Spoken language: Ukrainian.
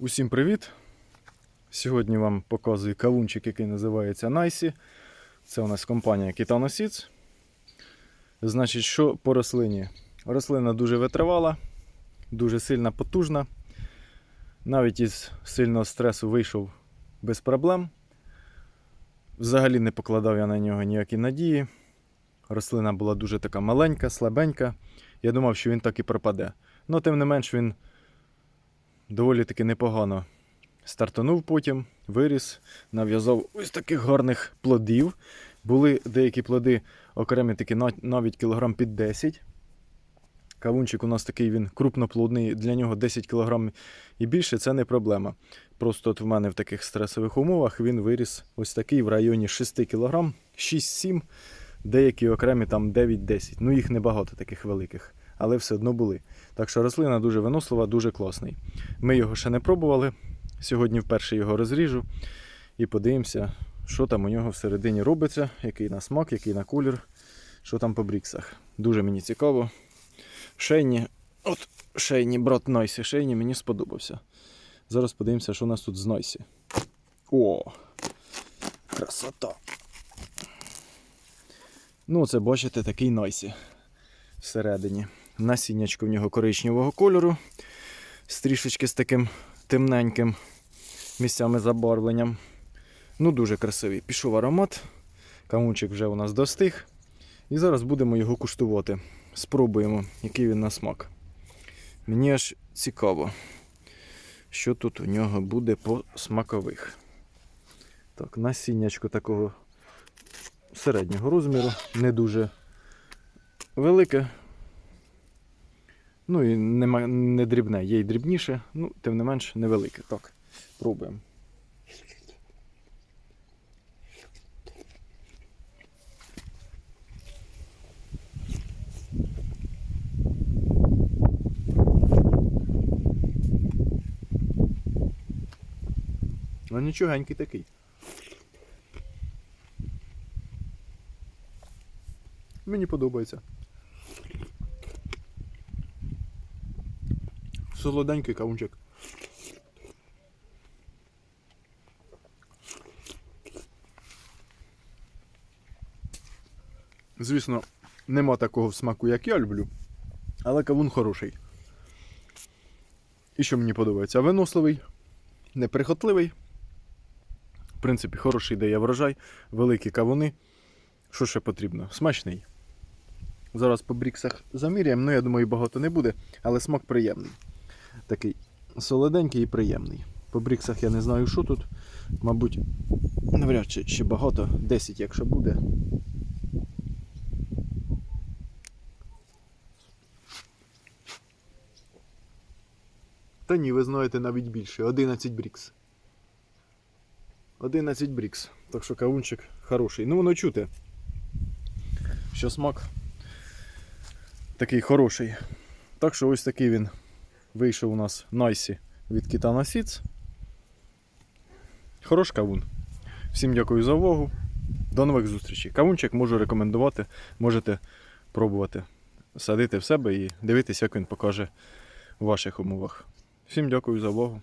Усім привіт! Сьогодні вам показую кавунчик, який називається Найсі. Це у нас компанія Seeds. Значить, що по рослині? Рослина дуже витривала, дуже сильна, потужна. Навіть із сильного стресу вийшов без проблем. Взагалі не покладав я на нього ніякі надії. Рослина була дуже така маленька, слабенька. Я думав, що він так і пропаде. Ну, тим не менш, він доволі таки непогано стартанув потім, виріс, нав'язав ось таких гарних плодів. Були деякі плоди окремі такі навіть кілограм під 10. Кавунчик у нас такий він крупноплодний, для нього 10 кг і більше це не проблема. Просто от в мене в таких стресових умовах він виріс ось такий в районі 6 кг, 6-7, деякі окремі там 9-10. Ну їх небагато таких великих, але все одно були. Так що рослина дуже винослива, дуже класний. Ми його ще не пробували. Сьогодні вперше його розріжу і подивимося, що там у нього всередині робиться, який на смак, який на колір, що там по бріксах. Дуже мені цікаво. Шейні, от шейні, брат Нойсі, шейні мені сподобався. Зараз подивимося, що у нас тут з Нойсі. О! Красота! Ну, це бачите, такий Нойсі всередині. Насіннячко в нього коричневого кольору, з трішечки з таким темненьким місцями забарвленням. Ну, дуже красивий. Пішов аромат. Кавунчик вже у нас достиг. І зараз будемо його куштувати. Спробуємо, який він на смак. Мені аж цікаво, що тут у нього буде по смакових. Так, насіннячко такого середнього розміру, не дуже велике. Ну і нема, не дрібне, є й дрібніше, ну, тим не менш невелике. Так, пробуємо. Ну нічогенький такий. Мені подобається. Солоденький кавунчик. Звісно, нема такого смаку, як я люблю, але кавун хороший. І що мені подобається? Виносливий, неприхотливий. В принципі, хороший дає врожай, великі кавуни. Що ще потрібно? Смачний. Зараз по бріксах заміряємо, ну я думаю, багато не буде, але смак приємний. Такий солоденький і приємний. По бріксах я не знаю, що тут. Мабуть, навряд чи ще багато, 10, якщо буде. Та ні, ви знаєте навіть більше. 11 брікс. 11 брікс. Так що кавунчик хороший. Ну воно чути. Що смак такий хороший. Так що ось такий він вийшов у нас Найсі від Кітана Сіц. Хорош кавун. Всім дякую за увагу. До нових зустрічей. Кавунчик можу рекомендувати. Можете пробувати садити в себе і дивитися, як він покаже в ваших умовах. Всім дякую за увагу.